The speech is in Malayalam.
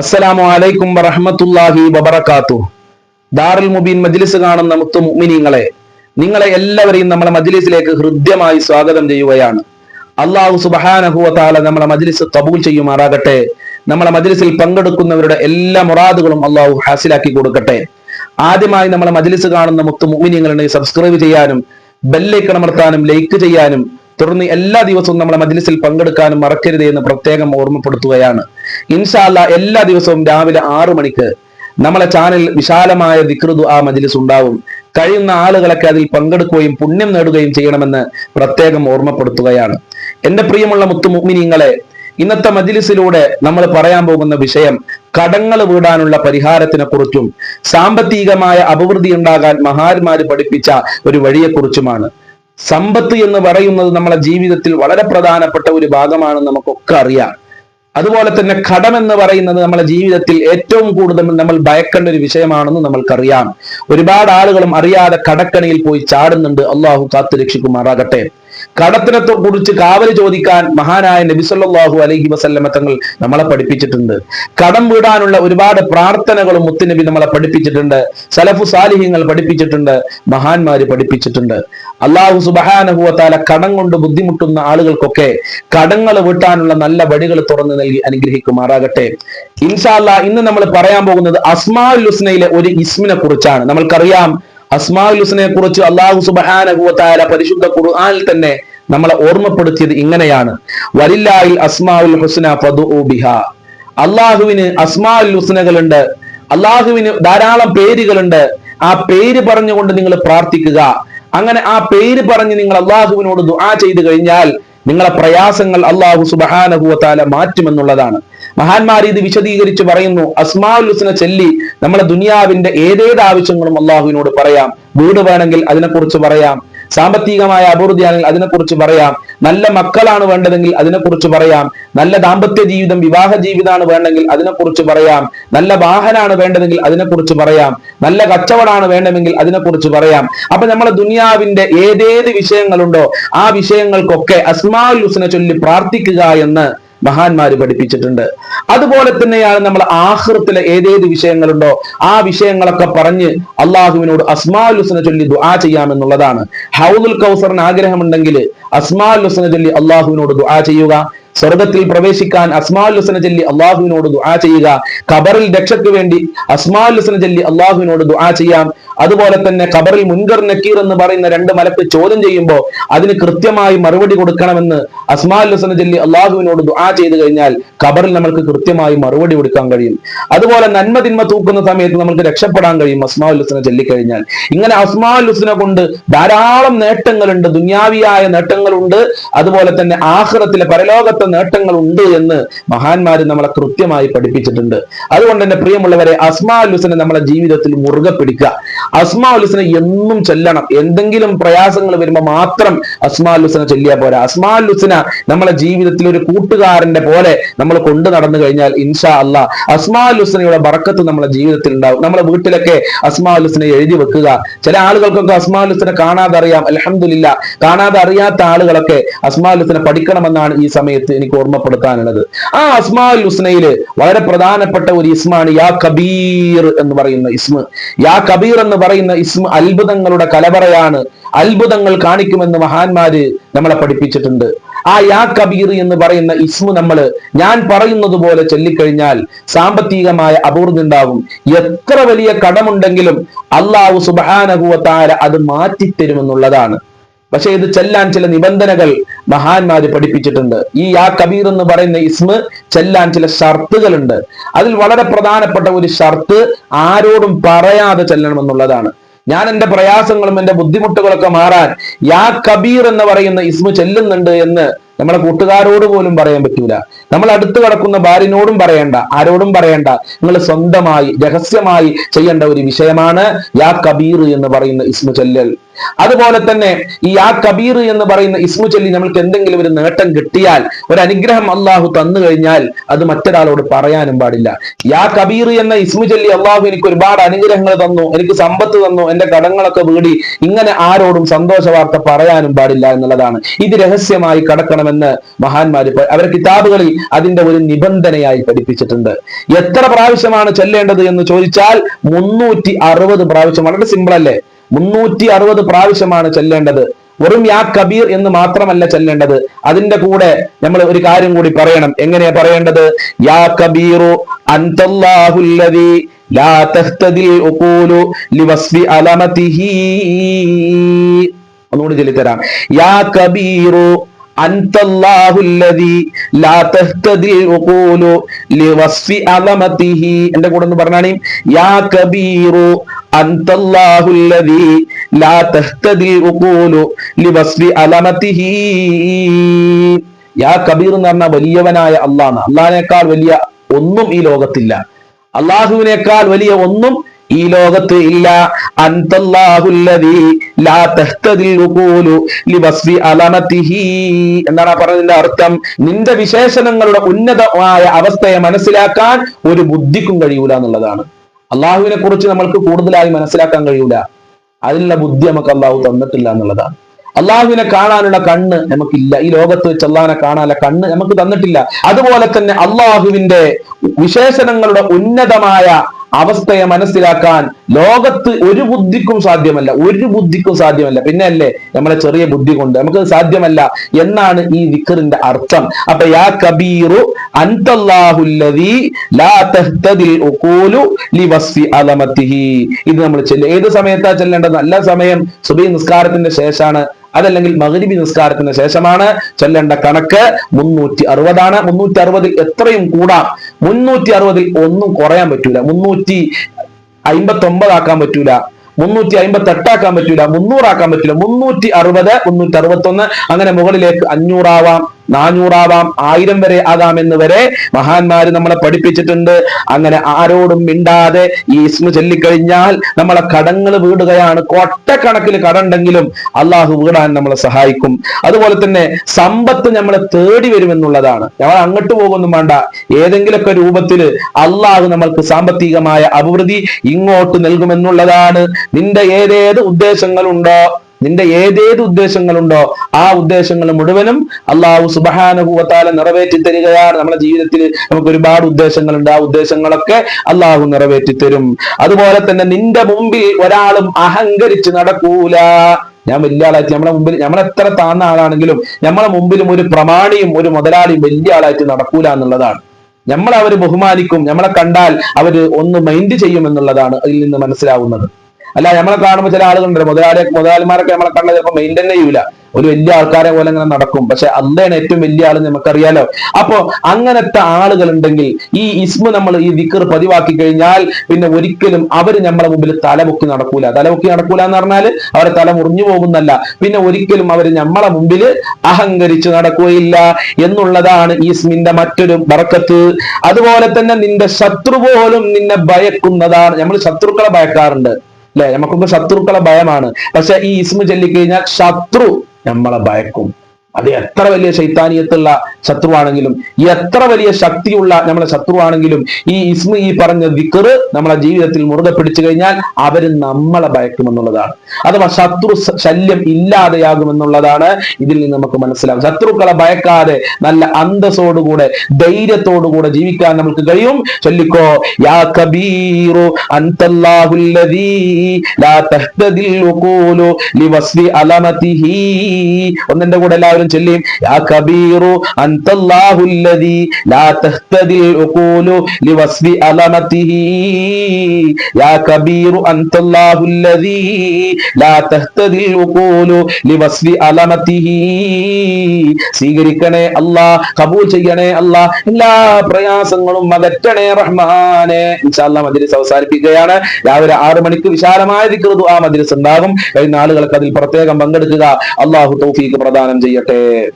അസ്സലാമു അലൈക്കും വറഹ്മത്തുള്ളാഹി വബറക്കാത്തു ദാറുൽ മുബീൻ മജ്ലിസ് കാണുന്ന മുത്തു മുഅ്മിനീങ്ങളെ നിങ്ങളെ എല്ലാവരെയും നമ്മളെ മജ്ലിസിലേക്ക് ഹൃദ്യമായി സ്വാഗതം ചെയ്യുകയാണ്. അള്ളാഹു സുബ്ഹാനഹു വതആല തആല നമ്മളെ മജ്ലിസ് തബൂൽ ചെയ്യുമാറാകട്ടെ. നമ്മളെ മജ്ലിസിൽ പങ്കെടുക്കുന്നവരുടെ എല്ലാ മുറാദുകളും അള്ളാഹു ഹാസിലാക്കി കൊടുക്കട്ടെ. ആദ്യമായി നമ്മളെ മജ്ലിസ് കാണുന്ന മുത്തു മുഅ്മിനീങ്ങളുണ്ടെങ്കിൽ സബ്സ്ക്രൈബ് ചെയ്യാനും ബെല്ലൈക്കൺ അമർത്താനും ലൈക്ക് ചെയ്യാനും തുടർന്ന് എല്ലാ ദിവസവും നമ്മളെ മജ്ലിസിൽ പങ്കെടുക്കാനും മറക്കരുത് എന്ന് പ്രത്യേകം ഓർമ്മപ്പെടുത്തുകയാണ്. ഇൻഷാല്ല എല്ലാ ദിവസവും രാവിലെ ആറു മണിക്ക് നമ്മളെ ചാനൽ വിശാലമായ വികൃതു ആ മജ്ലിസ് ഉണ്ടാവും. കഴിയുന്ന ആളുകളൊക്കെ അതിൽ പങ്കെടുക്കുകയും പുണ്യം നേടുകയും ചെയ്യണമെന്ന് പ്രത്യേകം ഓർമ്മപ്പെടുത്തുകയാണ്. എന്റെ പ്രിയമുള്ള മുത്തുമുഗ്മിനിങ്ങളെ ഇന്നത്തെ മജ്ലിസിലൂടെ നമ്മൾ പറയാൻ പോകുന്ന വിഷയം കടങ്ങൾ വീടാനുള്ള പരിഹാരത്തിനെ കുറിച്ചും സാമ്പത്തികമായ അഭിവൃദ്ധി ഉണ്ടാകാൻ മഹാന്മാര് പഠിപ്പിച്ച ഒരു വഴിയെക്കുറിച്ചുമാണ്. സമ്പത്ത് എന്ന് പറയുന്നത് നമ്മളെ ജീവിതത്തിൽ വളരെ പ്രധാനപ്പെട്ട ഒരു ഭാഗമാണ് നമുക്കൊക്കെ അറിയാം. അതുപോലെ തന്നെ കടം എന്ന് പറയുന്നത് നമ്മളെ ജീവിതത്തിൽ ഏറ്റവും കൂടുതൽ നമ്മൾ ഭയക്കേണ്ട ഒരു വിഷയമാണെന്ന് നമ്മൾക്കറിയാം. ഒരുപാട് ആളുകളും അറിയാതെ കടക്കണിയിൽ പോയി ചാടുന്നുണ്ട്. അള്ളാഹു കാത്തു രക്ഷിക്കുമാറാകട്ടെ കടത്തിനെ കുറിച്ച് കാവൽ ചോദിക്കാൻ മഹാനായ നബിസല്ലാഹു അലൈഹി വസല്ലമ തങ്ങൾ നമ്മളെ പഠിപ്പിച്ചിട്ടുണ്ട്. കടം വീടാനുള്ള ഒരുപാട് പ്രാർത്ഥനകളും മുത്തുനബി നമ്മളെ പഠിപ്പിച്ചിട്ടുണ്ട്. സലഫു സാലിഹ്യങ്ങൾ പഠിപ്പിച്ചിട്ടുണ്ട്. മഹാന്മാര് പഠിപ്പിച്ചിട്ടുണ്ട്. അള്ളാഹു സുബഹാനഹുവത്താല കടം കൊണ്ട് ബുദ്ധിമുട്ടുന്ന ആളുകൾക്കൊക്കെ കടങ്ങൾ വീട്ടാനുള്ള നല്ല വഴികൾ തുറന്നു നൽകി അനുഗ്രഹിക്കുമാറാകട്ടെ. ഇൻഷാല്ല ഇന്ന് നമ്മൾ പറയാൻ പോകുന്നത് അസ്മാൽ ഹുസ്നയിലെ ഒരു ഇസ്മിനെ കുറിച്ചാണ്. നമ്മൾക്കറിയാം അസ്മാഉൽ ഹുസ്നയെ കുറിച്ച് അള്ളാഹു സുബഹാനഹുവത്താല പരിശുദ്ധ ഖുർആനിൽ തന്നെ നമ്മളെ ഓർമ്മപ്പെടുത്തിയത് ഇങ്ങനെയാണ്. വലില്ലായിൽ അസ്മാഉൽ ഹുസ്ന ബിഹാ. അള്ളാഹുവിന് അസ്മാഉൽ ഹുസ്നകളുണ്ട്. അള്ളാഹുവിന് ധാരാളം പേരുകളുണ്ട്. ആ പേര് പറഞ്ഞുകൊണ്ട് നിങ്ങൾ പ്രാർത്ഥിക്കുക. അങ്ങനെ ആ പേര് പറഞ്ഞ് നിങ്ങൾ അള്ളാഹുവിനോട് ദുആ ചെയ്തു കഴിഞ്ഞാൽ നിങ്ങളെ പ്രയാസങ്ങൾ അള്ളാഹു സുബഹാനഹുവത്താല മാറ്റുമെന്നുള്ളതാണ്. മഹാന്മാർ ഇത് വിശദീകരിച്ച് പറയുന്നു അസ്മാഉൽ ഹുസ്ന ചൊല്ലി നമ്മളെ ദുനിയാവിന്റെ ഏതേത് ആവശ്യങ്ങളും അള്ളാഹുവിനോട് പറയാം. വീട് വേണമെങ്കിൽ അതിനെക്കുറിച്ച് പറയാം. സാമ്പത്തികമായ അഭിവൃദ്ധിയാണെങ്കിൽ അതിനെക്കുറിച്ച് പറയാം. നല്ല മക്കളാണ് വേണ്ടതെങ്കിൽ അതിനെക്കുറിച്ച് പറയാം. നല്ല ദാമ്പത്യ ജീവിതം വിവാഹ ജീവിതമാണ് വേണ്ടെങ്കിൽ അതിനെക്കുറിച്ച് പറയാം. നല്ല വാഹനമാണ് വേണ്ടതെങ്കിൽ അതിനെക്കുറിച്ച് പറയാം. നല്ല കച്ചവടമാണ് വേണമെങ്കിൽ അതിനെക്കുറിച്ച് പറയാം. അപ്പൊ നമ്മളെ ദുനിയാവിന്റെ ഏതേത് വിഷയങ്ങളുണ്ടോ ആ വിഷയങ്ങൾക്കൊക്കെ അസ്മാഉൽ ഹുസ്ന ചൊല്ലി പ്രാർത്ഥിക്കുക എന്ന് മഹാന്മാര് പഠിപ്പിച്ചിട്ടുണ്ട്. അതുപോലെ തന്നെയാണ് നമ്മൾ ആഹൃത്തിലെ ഏതേത് വിഷയങ്ങളുണ്ടോ ആ വിഷയങ്ങളൊക്കെ പറഞ്ഞ് അള്ളാഹുവിനോട് അസ്മാഉൽ ഹുസ്ന ചൊല്ലി ദുആ ചെയ്യാമെന്നുള്ളതാണ്. ഹൗദുൽ കൗസറിന് ആഗ്രഹമുണ്ടെങ്കിൽ അസ്മാഉൽ ഹുസ്ന ചൊല്ലി അള്ളാഹുവിനോട് ദുആ ചെയ്യുക. സ്വർഗത്തിൽ പ്രവേശിക്കാൻ അസ്മാഉൽ ഹുസ്ന ചൊല്ലി അള്ളാഹുവിനോട് ദുആ ചെയ്യുക. ഖബറിൽ രക്ഷയ്ക്ക് വേണ്ടി അസ്മാഉൽ ഹുസ്ന ചൊല്ലി അള്ളാഹുവിനോട് ദുആ ചെയ്യാം. അതുപോലെ തന്നെ ഖബറിൽ മുൻകർ നക്കീർ എന്ന് പറയുന്ന രണ്ട് മലക്ക് ചോദ്യം ചെയ്യുമ്പോൾ അതിന് കൃത്യമായി മറുപടി കൊടുക്കണമെന്ന് അസ്മാഉൽ ഹുസ്ന ചൊല്ലി അള്ളാഹുവിനോട് ദുആ ചെയ്തു കഴിഞ്ഞാൽ ഖബറിൽ നമ്മൾക്ക് കൃത്യമായി മറുപടി കൊടുക്കാൻ കഴിയും. അതുപോലെ നന്മ തിന്മ തൂക്കുന്ന സമയത്ത് നമുക്ക് രക്ഷപ്പെടാൻ കഴിയും അസ്മാഉൽ ഹുസ്ന ചൊല്ലിക്കഴിഞ്ഞാൽ ഇങ്ങനെ അസ്മാഉൽ ഹുസ്ന കൊണ്ട് ധാരാളം നേട്ടങ്ങളുണ്ട്. ദുന്യാവിയായ നേട്ടങ്ങളുണ്ട്. അതുപോലെ തന്നെ ആഹ്റത്തിലെ പരലോകത്തെ നേട്ടങ്ങളുണ്ട് എന്ന് മഹാന്മാര് നമ്മളെ കൃത്യമായി പഠിപ്പിച്ചിട്ടുണ്ട്. അതുകൊണ്ട് തന്നെ പ്രിയമുള്ളവരെ അസ്മാ ഹുസ്ന നമ്മളെ ജീവിതത്തിൽ മുറുകെ പിടിക്കുക. അസ്മാ ഹുസ്ന എന്നും ചെല്ലണം. എന്തെങ്കിലും പ്രയാസങ്ങൾ വരുമ്പോൾ മാത്രം അസ്മാ ഹുസ്ന ചൊല്ലിയാൽ പോരാ. അസ്മാ ഹുസ്ന നമ്മളെ ജീവിതത്തിൽ ഒരു കൂട്ടുകാരന്റെ പോലെ നമ്മൾ കൊണ്ടു നടന്നു കഴിഞ്ഞാൽ ഇൻഷാ അല്ല അസ്മാ ഹുസ്നയുടെ ബറക്കത്ത് നമ്മളെ ജീവിതത്തിൽ ഉണ്ടാവും. നമ്മളെ വീട്ടിലൊക്കെ അസ്മാ ഹുസ്ന എഴുതി വെക്കുക. ചില ആളുകൾക്കൊക്കെ അസ്മാ ഹുസ്ന കാണാതെ അറിയാം അലഹമില്ല കാണാതെ അറിയാത്ത ആളുകളൊക്കെ അസ്മാ ഹുസ്ന പഠിക്കണമെന്നാണ് ഈ സമയത്ത് എനിക്ക് ഓർമ്മപ്പെടുത്താനുള്ളത്. ആ അസ്മാൽ ഹുസ്നയിൽ വളരെ പ്രധാനപ്പെട്ട ഒരു ഇസ്മാണ് യാ കബീർ എന്ന് പറയുന്ന ഇസ്മ. യാ കബീർ എന്ന് പറയുന്ന ഇസ്മ അത്ഭുതങ്ങളുടെ കലവറയാണ് അത്ഭുതങ്ങൾ കാണിക്കുമെന്ന് മഹാന്മാര് നമ്മളെ പഠിപ്പിച്ചിട്ടുണ്ട്. ആ യാ കബീർ എന്ന് പറയുന്ന ഇസ്മു നമ്മൾ ഞാൻ പറയുന്നത് പോലെ ചൊല്ലിക്കഴിഞ്ഞാൽ സാമ്പത്തികമായ അപൂർത്തി ഉണ്ടാവും എത്ര വലിയ കടമുണ്ടെങ്കിലും അള്ളാഹു സുബാനഹുവത്താര അത് മാറ്റിത്തരുമെന്നുള്ളതാണ്. പക്ഷെ ഇത് ചെല്ലാൻ ചില നിബന്ധനകൾ മഹാന്മാര് പഠിപ്പിച്ചിട്ടുണ്ട്. ഈ യാ കബീർ എന്ന് പറയുന്ന ഇസ്മ ചെല്ലാൻ ചില ഷർത്തുകളുണ്ട്. അതിൽ വളരെ പ്രധാനപ്പെട്ട ഒരു ഷർത്ത് ആരോടും പറയാതെ ചെല്ലണമെന്നുള്ളതാണ് ഞാൻ എന്റെ പ്രയാസങ്ങളും എന്റെ ബുദ്ധിമുട്ടുകളൊക്കെ മാറാൻ യാ കബീർ എന്ന് പറയുന്ന ഇസ്മു ചെല്ലുന്നുണ്ട് എന്ന് നമ്മളെ കൂട്ടുകാരോട് പോലും പറയാൻ പറ്റൂല. നമ്മൾ അടുത്ത് കിടക്കുന്ന ഭാര്യനോടും പറയണ്ട ആരോടും പറയണ്ട. നിങ്ങൾ സ്വന്തമായി രഹസ്യമായി ചെയ്യേണ്ട ഒരു വിഷയമാണ് യാ കബീർ എന്ന് പറയുന്ന ഇസ്മു ചെല്ലൽ. അതുപോലെ തന്നെ ഈ ആ കബീർ എന്ന് പറയുന്ന ഇസ്മു ചൊല്ലി നമ്മൾക്ക് എന്തെങ്കിലും ഒരു നേട്ടം കിട്ടിയാൽ ഒരു അനുഗ്രഹം അള്ളാഹു തന്നു കഴിഞ്ഞാൽ അത് മറ്റൊരാളോട് പറയാനും പാടില്ല. യാ കബീർ എന്ന ഇസ്മു ചൊല്ലി അള്ളാഹു എനിക്ക് ഒരുപാട് അനുഗ്രഹങ്ങൾ തന്നു എനിക്ക് സമ്പത്ത് തന്നു എന്റെ കടങ്ങളൊക്കെ വീടി ഇങ്ങനെ ആരോടും സന്തോഷ വാർത്ത പറയാനും പാടില്ല എന്നുള്ളതാണ്. ഇത് രഹസ്യമായി കടക്കണമെന്ന് മഹാന്മാര് അവർ കിതാബുകളിൽ അതിന്റെ ഒരു നിബന്ധനയായി പഠിപ്പിച്ചിട്ടുണ്ട്. എത്ര പ്രാവശ്യമാണ് ചെല്ലേണ്ടത് എന്ന് ചോദിച്ചാൽ മുന്നൂറ്റി അറുപത് പ്രാവശ്യം. വളരെ സിമ്പിൾ അല്ലേ? മുന്നൂറ്റി അറുപത് പ്രാവശ്യമാണ് ചെല്ലേണ്ടത്. വെറും യാ കബീർ എന്ന് മാത്രമല്ല ചെല്ലേണ്ടത്. അതിന്റെ കൂടെ നമ്മൾ ഒരു കാര്യം കൂടി പറയണം. എങ്ങനെയാ പറയേണ്ടത്? യാ കബീറു അന്തല്ലാഹുല്ലതി ലാ തഹ്തദിൽ ഉഖൂലു ലിവസ്ഫി അലമതിഹി. ഒന്നുകൂടി ചൊല്ലിത്തരാം. യാ കബീറു അൻതല്ലാഹുല്ലദീ ലാ തഹ്തദിൽ ഉഖൂലു ലിവസ്ഫി അലമതിഹി. എന്റെ കൂടെ ഒന്ന് പറഞ്ഞാണി? അലമതിഹി. യാ കബീർ എന്ന് പറഞ്ഞ വലിയവനായ അള്ളാഹ് അള്ളാഹിനേക്കാൾ വലിയ ഒന്നും ഈ ലോകത്തില്ല. അള്ളാഹുവിനേക്കാൾ വലിയ ഒന്നും ഈ ലോകത്ത് ഇല്ല. എന്താണ് പറഞ്ഞതിന്റെ അർത്ഥം. നിന്റെ വിശേഷണങ്ങളുടെ ഉന്നതമായ അവസ്ഥയെ മനസ്സിലാക്കാൻ ഒരു ബുദ്ധിക്കും കഴിയൂല എന്നുള്ളതാണ്. അള്ളാഹുവിനെ കുറിച്ച് നമ്മൾക്ക് കൂടുതലായി മനസ്സിലാക്കാൻ കഴിയൂല. അതിനുള്ള ബുദ്ധി നമുക്ക് അള്ളാഹു തന്നിട്ടില്ല എന്നുള്ളതാണ്. അള്ളാഹുവിനെ കാണാനുള്ള കണ്ണ് നമുക്കില്ല. ഈ ലോകത്ത് വെച്ച് അള്ളാഹിനെ കാണാനുള്ള കണ്ണ് നമുക്ക് തന്നിട്ടില്ല. അതുപോലെ തന്നെ അള്ളാഹുവിന്റെ വിശേഷണങ്ങളുടെ ഉന്നതമായ അവസ്ഥയെ മനസ്സിലാക്കാൻ ലോകത്ത് ഒരു ബുദ്ധിക്കും സാധ്യമല്ല. ഒരു ബുദ്ധിക്കും സാധ്യമല്ല. പിന്നെ അല്ലേ നമ്മളെ ചെറിയ ബുദ്ധി കൊണ്ട്. നമുക്ക് സാധ്യമല്ല എന്നാണ് ഈ വിക്കറിന്റെ അർത്ഥം. അപ്പൊ യാ കബീറു ഇത് നമ്മൾ ചെല്ലും ഏത് സമയത്താ ചെല്ലേണ്ടത്? നല്ല സമയം സുബഹി നിസ്കാരത്തിന്റെ ശേഷമാണ് അതല്ലെങ്കിൽ മഗ്രിബി നിസ്കാരത്തിന് ശേഷമാണ് ചൊല്ലേണ്ട കണക്ക് മുന്നൂറ്റി അറുപതാണ് മുന്നൂറ്റി അറുപതിൽ എത്രയും കൂടാം? മുന്നൂറ്റി അറുപതിൽ ഒന്നും കുറയാൻ പറ്റൂല. മുന്നൂറ്റി അമ്പത്തി ഒമ്പതാക്കാൻ പറ്റൂല. മുന്നൂറ്റി അമ്പത്തി എട്ടാക്കാൻ പറ്റൂല. മുന്നൂറാക്കാൻ പറ്റൂല. മുന്നൂറ്റി അറുപത് മുന്നൂറ്റി അറുപത്തി ഒന്ന് അങ്ങനെ മുകളിലേക്ക് അഞ്ഞൂറാവാം. നാനൂറാവാം ആയിരം വരെ ആകാം എന്ന് വരെ മഹാന്മാര് നമ്മളെ പഠിപ്പിച്ചിട്ടുണ്ട്. അങ്ങനെ ആരോടും മിണ്ടാതെ ഈ ഇസ്മു ചൊല്ലിക്കഴിഞ്ഞാൽ നമ്മളെ കടങ്ങൾ വീടുകയാണ്. കൊട്ടക്കണക്കിന് കടണ്ടെങ്കിലും അള്ളാഹു വീടാൻ നമ്മളെ സഹായിക്കും. അതുപോലെ തന്നെ സമ്പത്ത് നമ്മളെ തേടി വരുമെന്നുള്ളതാണ് നമ്മൾ അങ്ങോട്ട് പോകൊന്നും വേണ്ട ഏതെങ്കിലുമൊക്കെ രൂപത്തിൽ അള്ളാഹു നമ്മൾക്ക് സാമ്പത്തികമായ അഭിവൃദ്ധി ഇങ്ങോട്ട് നൽകുമെന്നുള്ളതാണ്. നിന്റെ ഏതേത് ഉദ്ദേശങ്ങളുണ്ടോ നിന്റെ ഏതേത് ഉദ്ദേശങ്ങളുണ്ടോ ആ ഉദ്ദേശങ്ങൾ മുഴുവനും അള്ളാഹു സുബഹാനുഭൂവത്താല നിറവേറ്റി തരികയാണ്. നമ്മുടെ ജീവിതത്തിൽ നമുക്ക് ഒരുപാട് ഉദ്ദേശങ്ങളുണ്ട്. ആ ഉദ്ദേശങ്ങളൊക്കെ അള്ളാഹു നിറവേറ്റി തരും. അതുപോലെ തന്നെ നിന്റെ മുമ്പിൽ ഒരാളും അഹങ്കരിച്ച് നടക്കൂല. ഞാൻ വലിയ ആളായിട്ട് നമ്മളെ മുമ്പിൽ നമ്മളെത്ര താന്ന ആളാണെങ്കിലും നമ്മളെ മുമ്പിലും ഒരു പ്രമാണിയും ഒരു മുതലാളിയും വലിയ ആളായിട്ട് നടക്കൂല എന്നുള്ളതാണ്. നമ്മളെ അവർ ബഹുമാനിക്കും. നമ്മളെ കണ്ടാൽ അവർ ഒന്ന് മൈൻഡ് ചെയ്യും എന്നുള്ളതാണ് അതിൽ നിന്ന് മനസ്സിലാവുന്നത്. അല്ല നമ്മളെ കാണുമ്പോൾ ചില ആളുകളുണ്ട് മുതലാളി മുതലാളിമാരൊക്കെ നമ്മളെ കണ്ടത് ചിലപ്പോൾ മെയിന്റൈൻ ചെയ്യൂല. ഒരു വലിയ ആൾക്കാരെ പോലെ ഇങ്ങനെ നടക്കും. പക്ഷെ അള്ളയാണ് ഏറ്റവും വലിയ ആൾ നമുക്കറിയാലോ. അപ്പോ അങ്ങനത്തെ ആളുകൾ ഉണ്ടെങ്കിൽ ഈ ഇസ്മു നമ്മൾ ഈ ദിക്കർ പതിവാക്കി കഴിഞ്ഞാൽ പിന്നെ ഒരിക്കലും അവർ നമ്മളെ മുമ്പിൽ തലമുക്കി നടക്കൂല. തലമുക്കി നടക്കൂല എന്ന് പറഞ്ഞാൽ അവരെ തല മുറിഞ്ഞു പോകുന്നല്ല പിന്നെ ഒരിക്കലും അവർ നമ്മളെ മുമ്പിൽ അഹങ്കരിച്ച് നടക്കുകയില്ല എന്നുള്ളതാണ് ഈ ഇസ്മിന്റെ മറ്റൊരു ബറക്കത്ത് അതുപോലെ തന്നെ നിന്റെ ശത്രു പോലും നിന്നെ ഭയക്കുന്നതാണ്. നമ്മൾ ശത്രുക്കളെ ഭയക്കാറുണ്ട്. അല്ലെ നമുക്കൊക്കെ ശത്രുക്കളെ ഭയമാണ്. പക്ഷെ ഈ ഇസ്മു ചൊല്ലിക്കഴിഞ്ഞാൽ ശത്രു നമ്മളെ ഭയക്കും. അത് എത്ര വലിയ ശൈത്താനിയത്തുള്ള ശത്രുവാണെങ്കിലും എത്ര വലിയ ശക്തിയുള്ള നമ്മളെ ശത്രുവാണെങ്കിലും ഈ ഇസ്മ ഈ പറഞ്ഞ വിക്കറ് നമ്മളെ ജീവിതത്തിൽ മുറുകെ പിടിച്ചു കഴിഞ്ഞാൽ അവർ നമ്മളെ ഭയക്കുമെന്നുള്ളതാണ്. അഥവാ ശത്രു ശല്യം ഇല്ലാതെയാകുമെന്നുള്ളതാണ് ഇതിൽ നിന്ന് നമുക്ക് മനസ്സിലാകും. ശത്രുക്കളെ ഭയക്കാതെ നല്ല അന്തസ്സോടുകൂടെ ധൈര്യത്തോടുകൂടെ ജീവിക്കാൻ നമുക്ക് കഴിയും. ചൊല്ലിക്കോ യാ കബീറു അന്തല്ലാഹുല്ലദീ ലാ ലിവസ്ലി അലമതിഹി. ഒന്നിന്റെ കൂടെ എല്ലാവരും ചൊല്ലിയും യാ കബീറു അൻതല്ലാഹുല്ലദീ ലാ തഹ്തദിൽ ഉഖൂലു ലിവസ്ഫി അലമതിഹി. യാ കബീറു അൻതല്ലാഹുല്ലദീ ലാ തഹ്തദിൽ ഉഖൂലു ലിവസ്ഫി അലമതിഹി. സ്വീകരിക്കണേ അല്ലാ കബൂൽ ചെയ്യണേ അല്ലാ എല്ലാ പ്രയാസങ്ങളും അകറ്റണേ റഹ്മാനെ. ഇൻഷാല്ലാ മജ്ലിസ് അവസാനിപ്പിക്കുകയാണ്. രാവിലെ ആറു മണിക്ക് വിശാലമായ വിക്രതു ആ മദ്രസ ഉണ്ടാകും. കഴിഞ്ഞ ആളുകൾക്ക് അതിൽ പ്രത്യേകം പങ്കെടുക്കുക. അള്ളാഹു തൗഫീക്ക് പ്രദാനം ചെയ്യട്ടെ. eh,